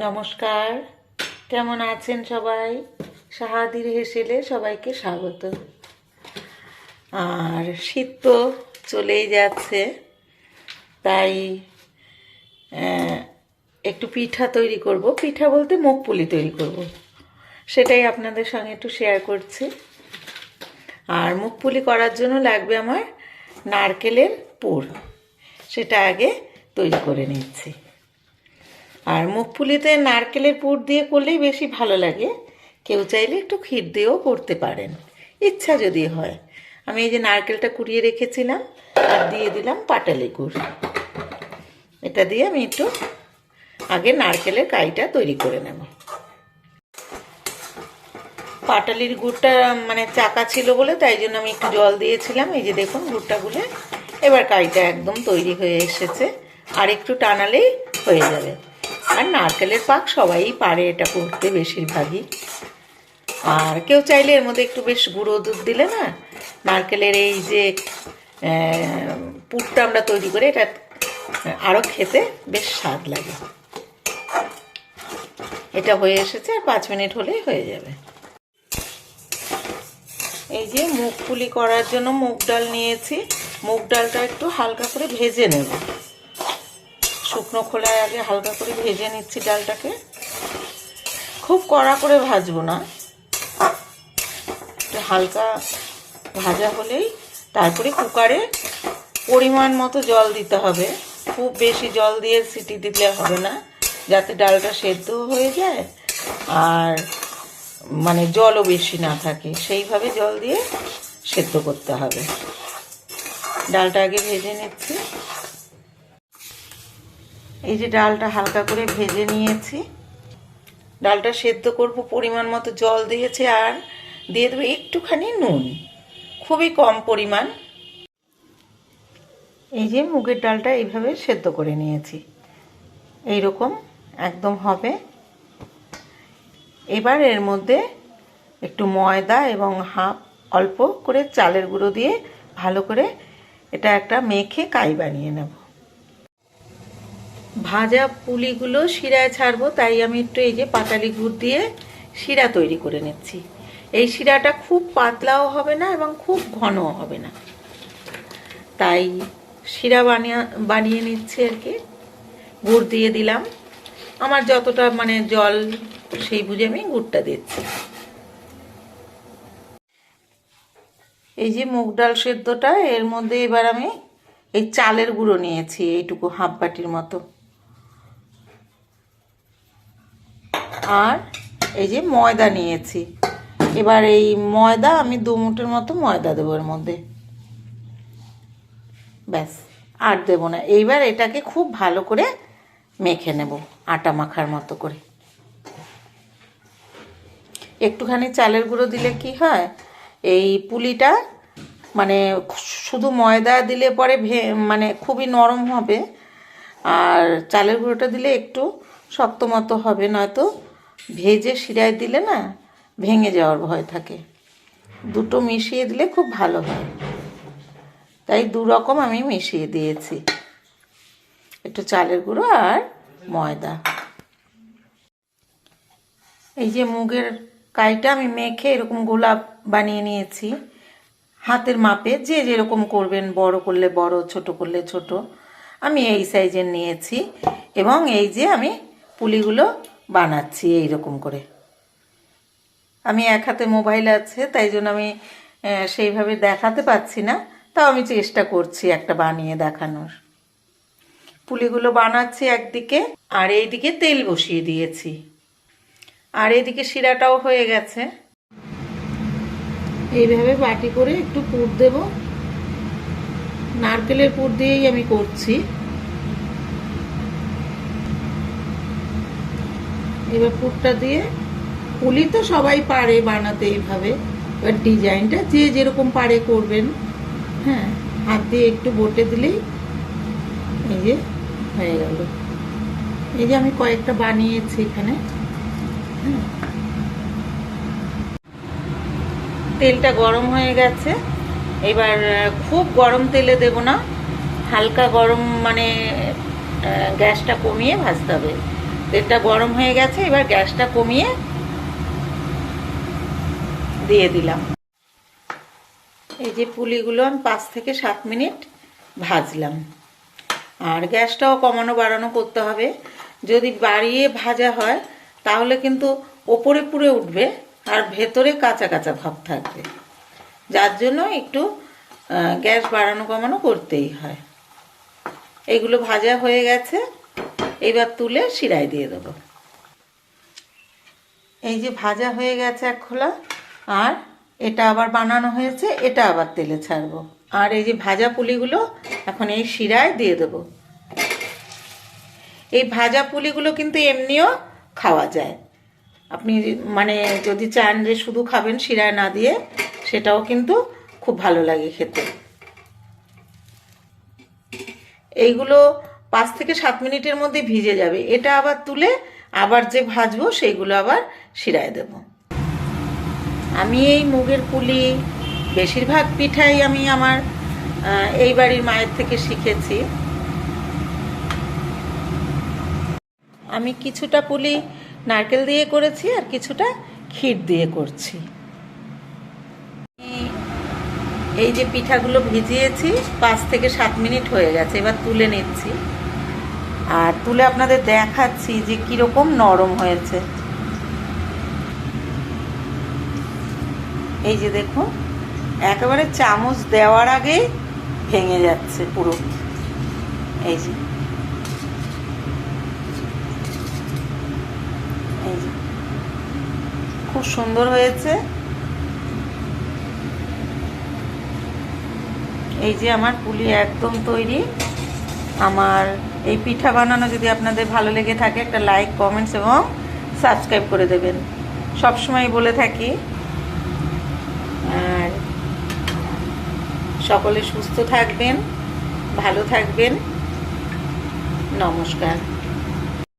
নমস্কার। কেমন আছেন সবাই? সাহাদির হেসেলে সবাইকে স্বাগত। আর শীত তো চলেই যাচ্ছে, তাই একটু পিঠা তৈরি করব। পিঠা বলতে মুখ পুলি তৈরি করব। সেটাই আপনাদের সঙ্গে একটু শেয়ার করছি। আর মুখ পুলি করার জন্য লাগবে আমার নারকেলের পুর। সেটা আগে তৈরি করে নিচ্ছি। আর মুখপুলিতে নারকেলের পুর দিয়ে করলেই বেশি ভালো লাগে। কেউ চাইলে একটু ক্ষীর দিয়েও করতে পারেন। ইচ্ছা যদি হয়। আমি এই যে নারকেলটা কুড়িয়ে রেখেছিলাম আর দিয়ে দিলাম পাটালি গুড় এটা দিয়ে আমি একটু আগে নারকেলের কাইটা তৈরি করে নেব। পাটালির গুড়টা মানে চাকা ছিল বলে তাই জন্য আমি একটু জল দিয়েছিলাম। এই যে দেখুন গুড়টা গুলে এবার কাইটা একদম তৈরি হয়ে এসেছে। আর একটু টানালেই হয়ে যাবে। আর নারকেলের পাক সবাই পারে এটা করতে বেশিরভাগই। আর কেউ চাইলে এর মধ্যে একটু বেশ গুঁড়ো দুধ দিলে না, নারকেলের এই যে পুরটা আমরা তৈরি করে এটা আরও খেতে বেশ স্বাদ লাগে। এটা হয়ে এসেছে, আর পাঁচ মিনিট হলেই হয়ে যাবে। এই যে মুগ পুলি করার জন্য মুগ ডাল নিয়েছি, মুগ ডালটা একটু হালকা করে ভেজে নেব। শুকনো খোলায় আগে হালকা করে ভেজে নিচ্ছি ডালটাকে। খুব কড়া করে ভাজবো না। একটু হালকা ভাজা হলেই তারপরে কুকারে পরিমাণ মতো জল দিতে হবে। খুব বেশি জল দিয়ে সিটি দিলে হবে না, যাতে ডালটা সেদ্ধ হয়ে যায় আর মানে জলও বেশি না থাকে। সেইভাবে জল দিয়ে সেদ্ধ করতে হবে। ডালটা আগে ভেজে নিচ্ছি। এই যে ডালটা হালকা করে ভেজে নিয়েছি। ডালটা সেদ্ধ করব পরিমাণ মতো জল দিয়েছে আর দিয়ে দেবো একটুখানি নুন। খুবই কম পরিমাণ। এই যে মুগের ডালটা এইভাবে সেদ্ধ করে নিয়েছি। এই রকম একদম হবে। এবার এর মধ্যে একটু ময়দা এবং হাফ অল্প করে চালের গুঁড়ো দিয়ে ভালো করে এটা একটা মেখে কাই বানিয়ে নেব। ভাজা পুলিগুলো শিরায় ছাড়বো, তাই আমি একটু এই যে পাটালি গুড় দিয়ে শিরা তৈরি করে নিচ্ছি। এই শিরাটা খুব পাতলাও হবে না এবং খুব ঘনও হবে না। তাই শিরা বানিয়ে বানিয়ে নিচ্ছি আর কি। গুড় দিয়ে দিলাম। আমার যতটা মানে জল সেই বুঝে আমি গুড়টা দিচ্ছি। এই যে মুগ ডাল সেদ্ধটা, এর মধ্যে এবার আমি এই চালের গুঁড়ো নিয়েছি, এইটুকু হাফ বাটির মতো। আর এই যে ময়দা নিয়েছি। এবার এই ময়দা আমি দু মুঠের মতো ময়দা দেবো এর মধ্যে। ব্যাস, আর দেবো না। এইবার এটাকে খুব ভালো করে মেখে নেব, আটা মাখার মতো করে। একটুখানি চালের গুঁড়ো দিলে কি হয়, এই পুলিটা মানে শুধু ময়দা দিলে পরে ভে মানে খুবই নরম হবে, আর চালের গুঁড়োটা দিলে একটু শক্ত মতো হবে, নয়তো ভেজে শিরায় দিলে না ভেঙে যাওয়ার ভয় থাকে। দুটো মিশিয়ে দিলে খুব ভালো হয়। তাই দু রকম আমি মিশিয়ে দিয়েছি। একটু চালের গুঁড়ো আর ময়দা। এই যে মুগের কাইটা আমি মেখে এরকম গোলাপ বানিয়ে নিয়েছি। হাতের মাপে যে যেরকম করবেন, বড় করলে বড়, ছোট করলে ছোট। আমি এই সাইজের নিয়েছি এবং এই যে আমি পুলিগুলো বানাচ্ছি এই রকম করে। আমি এক হাতে মোবাইল আছে, তাই জন্য আমি সেইভাবে দেখাতে পাচ্ছি না, তাও আমি চেষ্টা করছি একটা বানিয়ে দেখানোর। পুলিগুলো বানাচ্ছি একদিকে, আর এইদিকে তেল বসিয়ে দিয়েছি। আর এইদিকে শিরাটাও হয়ে গেছে। এইভাবে বাটি করে একটু পুর দেব। নারকেলের পুর দিয়েই আমি করছি। এবার পুরটা দিয়ে। পুলি তো সবাই পারে বানাতে এইভাবে এবার ডিজাইনটা যে যেরকম পারে করবেন। হ্যাঁ হাত দিয়ে একটু বটে দিলেই এই যে হয়ে গেল। এই যে আমি কয়েকটা বানিয়েছি এখানে। হুম। তেলটা গরম হয়ে গেছে। এবার, খুব গরম তেলে দেব না। হালকা গরম মানে গ্যাসটা কমিয়ে ভাজতে হবে। তেলটা গরম হয়ে গেছে, এবার গ্যাসটা কমিয়ে দিয়ে দিলাম। এই যে পুলিগুলো আমি পাঁচ থেকে সাত মিনিট ভাজলাম। আর গ্যাসটাও কমানো বাড়ানো করতে হবে। যদি বাড়িয়ে ভাজা হয়, তাহলে কিন্তু ওপরে পুড়ে উঠবে আর ভেতরে কাঁচা কাঁচা ভাব থাকবে। যার জন্য একটু গ্যাস বাড়ানো কমানো করতেই হয়। এগুলো ভাজা হয়ে গেছে। এবার তুলে শিরায় দিয়ে দেবো। এই যে ভাজা হয়ে গেছে এক খোলা, আর এটা আবার বানানো হয়েছে, এটা আবার তেলে ছাড়বো। আর এই যে ভাজা পুলিগুলো এখন এই শিরায় দিয়ে দেবো। এই ভাজা পুলিগুলো কিন্তু এমনিও খাওয়া যায়। আপনি মানে যদি চান যে শুধু খাবেন শিরায় না দিয়ে, সেটাও কিন্তু খুব ভালো লাগে খেতে। এইগুলো পাঁচ থেকে সাত মিনিটের মধ্যে ভিজে যাবে। এটা আবার তুলে আবার যে ভাজবো সেইগুলো আবার শিরায় দেব। আমি এই মুগের পুলি বেশিরভাগ পিঠাই আমি আমার এই বাড়ির মায়ের থেকে শিখেছি। আমি কিছুটা পুলি নারকেল দিয়ে করেছি আর কিছুটা ক্ষীর দিয়ে করছি। এই- এই যে পিঠাগুলো ভিজিয়েছি, পাঁচ থেকে সাত মিনিট হয়ে গেছে, এবার তুলে নিচ্ছি। আর তুলে আপনাদের দেখাচ্ছি যে কীরকম নরম হয়েছে। এই যে দেখুন, একেবারে চামচ দেওয়ার আগেই ভেঙে যাচ্ছে পুরো। এই যে। এই যে। খুব সুন্দর হয়েছে। এই যে আমার পুলি একদম তৈরি। আমার এই পিঠা বানানো যদি আপনাদের ভালো লেগে থাকে, একটা লাইক কমেন্টস এবং সাবস্ক্রাইব করে দেবেন। সবসময় বলে থাকি, আর সকলে সুস্থ থাকবেন, ভালো থাকবেন। নমস্কার।